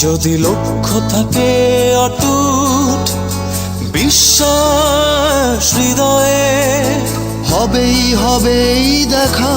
যদি লক্ষ্য থাকে অটুট বিশ্বাস হৃদয়ে হবেই হবেই দেখা।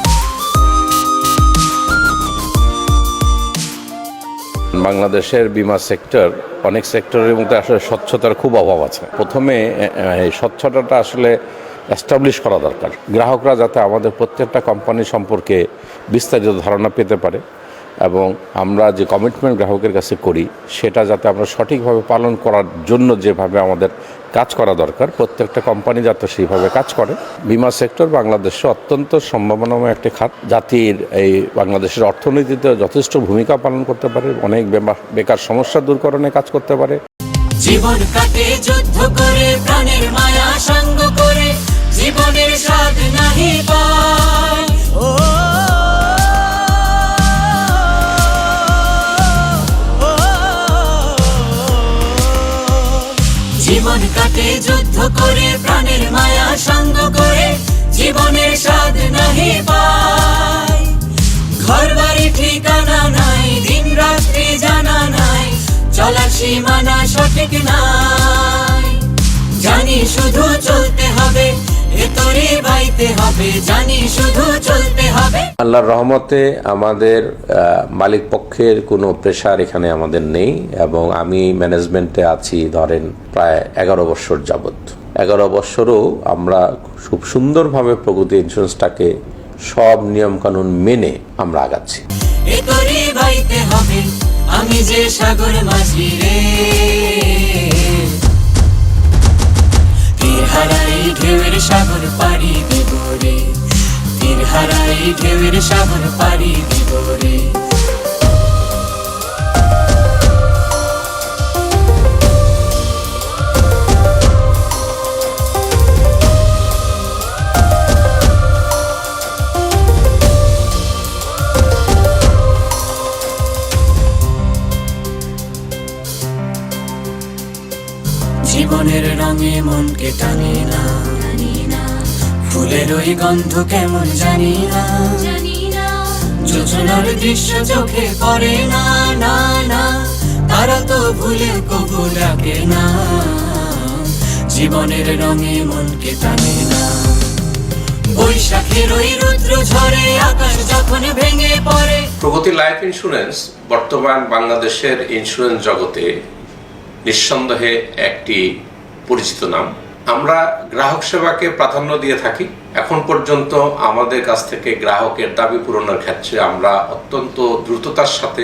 বাংলাদেশের বিমা সেক্টর, অনেক সেক্টরের মধ্যে আসলে স্বচ্ছতার খুব অভাব আছে। প্রথমে স্বচ্ছতাটা আসলে এস্টাবলিশ করা দরকার। গ্রাহকরা যাতে আমাদের প্রত্যেকটা কোম্পানি সম্পর্কে বিস্তারিত ধারণা পেতে পারে। এবং আমরা যে কমিটমেন্ট গ্রাহকের কাছে করি, সেটা যাতে আমরা সঠিকভাবে পালন করার জন্য যেভাবে আমাদের কাজ করা দরকার, প্রত্যেকটা কোম্পানি যাতে সেইভাবে কাজ করে। বিমা সেক্টর বাংলাদেশে অত্যন্ত সম্ভাবনাময় একটি খাত। জাতির এই বাংলাদেশের অর্থনীতিতে যথেষ্ট ভূমিকা পালন করতে পারে, অনেক বেকার সমস্যা দূরকরণে কাজ করতে পারে। জীবন কাটে, যুদ্ধ করে, প্রাণের মায়া নাই। জানি শুধু চলতে হবে এ বাইতে হবে। জানি শুধু চলতে হবে। আল্লাহর রহমতে আমাদের মালিক পক্ষের কোনো প্রেশার এখানে আমাদের নেই এবং আমি ম্যানেজমেন্টে আছি ধরেন প্রায় এগারো বছর যাবত এগারো বছরও আমরা খুব সুন্দরভাবে প্রগতি ইন্স্যুরেন্সটাকে সব নিয়মকানুন মেনে আমরা আগাচ্ছি। আমি যে সাগর মাঝি রে। হারাই ঢেউয়ের সাগর পাড়ি দেব রে। তীর হারাই ঢেউয়ের সাগর পাড়ি দেব রে। জীবনের রঙে মনকে টানে না। ফুলের ওই গন্ধ কেমন জানি না। যোজনার দৃশ্য চোখে পড়ে না না না। তারা তো ভুলে কবু ডাকে না। জীবনের রঙে মনকে টানে না। বৈশাখের ওই রুদ্র ঝরে আকাশ যখন ভেঙে পড়ে। প্রগতি লাইফ ইন্স্যুরেন্স বর্তমান বাংলাদেশের ইন্স্যুরেন্স জগতে নিঃসন্দেহে একটি পরিচিত নাম। আমরা গ্রাহক সেবাকে প্রাধান্য দিয়ে থাকি। এখন পর্যন্ত আমাদের কাছ থেকে গ্রাহকের দাবি পূরণের ক্ষেত্রে আমরা অত্যন্ত দ্রুততার সাথে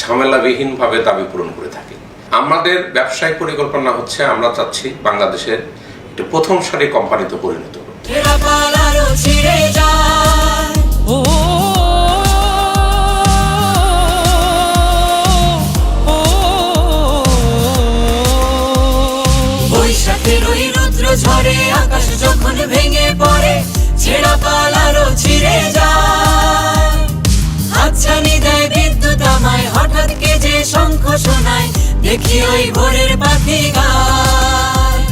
ঝামেলাবিহীনভাবে দাবি পূরণ করে থাকি। আমাদের ব্যবসায়িক পরিকল্পনা হচ্ছে আমরা চাচ্ছি বাংলাদেশের একটি প্রথম সারি কোম্পানিতে পরিণত করতে। ঝরে আকাশ যখন ভেঙে পড়ে, ছেঁড়া পালারও ছিঁড়ে যায়। হাতছানি দেয় বিদ্যুৎ আমায়, হঠাৎ কে যে শঙ্খ শোনায়, দেখি ওই ভোরের পাখি গায়।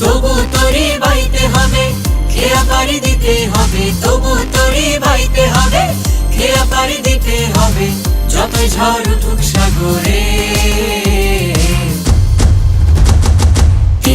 তবু তরি বাইতে হবে, খেয়া পারি দিতে হবে, তবু তরি বাইতে হবে, খেয়া পারি দিতে হবে, যতই ঝড় উঠুক সাগরে।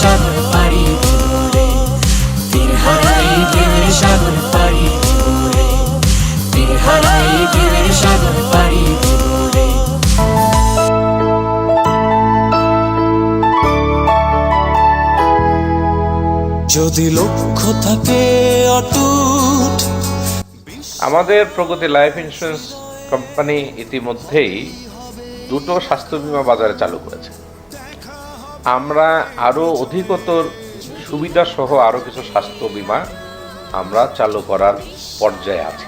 সাগর পাড়ি দেব রে তীর হারাই ঢেউয়ের সাগর পাড়ি তীর হারাই ঢেউয়ের সাগর পাড়ি যদি লক্ষ্য থাকে অটুট, আমাদের প্রগতি লাইফ ইন্স্যুরেন্স কোম্পানি ইতিমধ্যেই দুটো স্বাস্থ্য বীমা বাজারে চালু করেছে। আমরা আরও অধিকতর সুবিধা সহ আরও কিছু স্বাস্থ্য বিমা আমরা চালু করার পর্যায়ে আছি।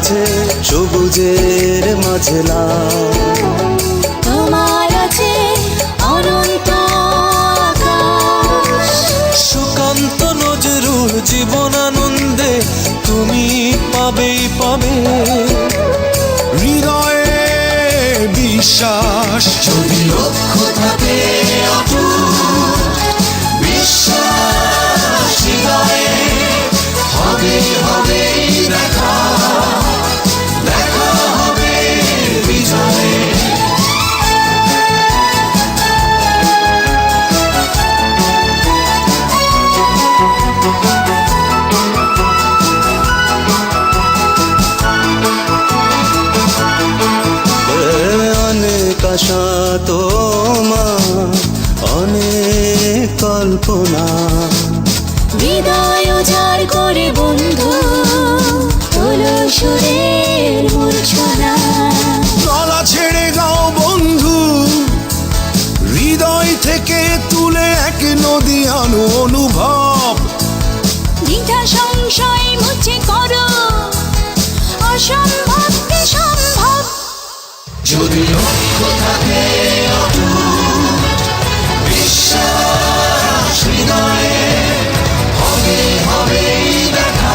আছে সবুজের মাঝে লাল তোমার আছে অনন্ত সুকান্ত নজরুল জীবন আনন্দে তুমি পাবেই পাবে। হৃদয়ে বিশ্বাস। যদি লক্ষ্য থাকে অটুট অসম্ভবকে সম্ভব? যদি লক্ষ্য থাকে অটুট বিশ্বাস হৃদয়ে হবে হবে দেখা।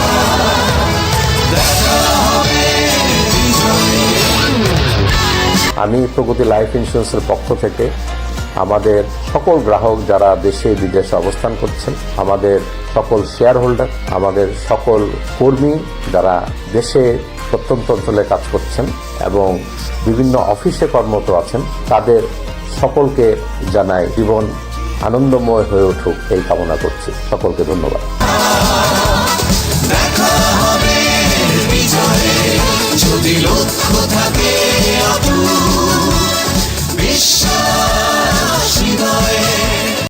দেখা হবে আমি প্রগতি লাইফ ইন্স্যুরেন্সের পক্ষ থেকে আমাদের সকল গ্রাহক যারা দেশে বিদেশে অবস্থান করছেন আমাদের সকল শেয়ার হোল্ডার আমাদের সকল কর্মী যারা দেশে প্রত্যন্ত অঞ্চলে কাজ করছেন এবং বিভিন্ন অফিসে কর্মরত আছেন। তাদের সকলকে জানাই জীবন আনন্দময় হয়ে উঠুক এই কামনা করছি। সকলকে ধন্যবাদ। থাকে বিশ্বাস হৃদয়ে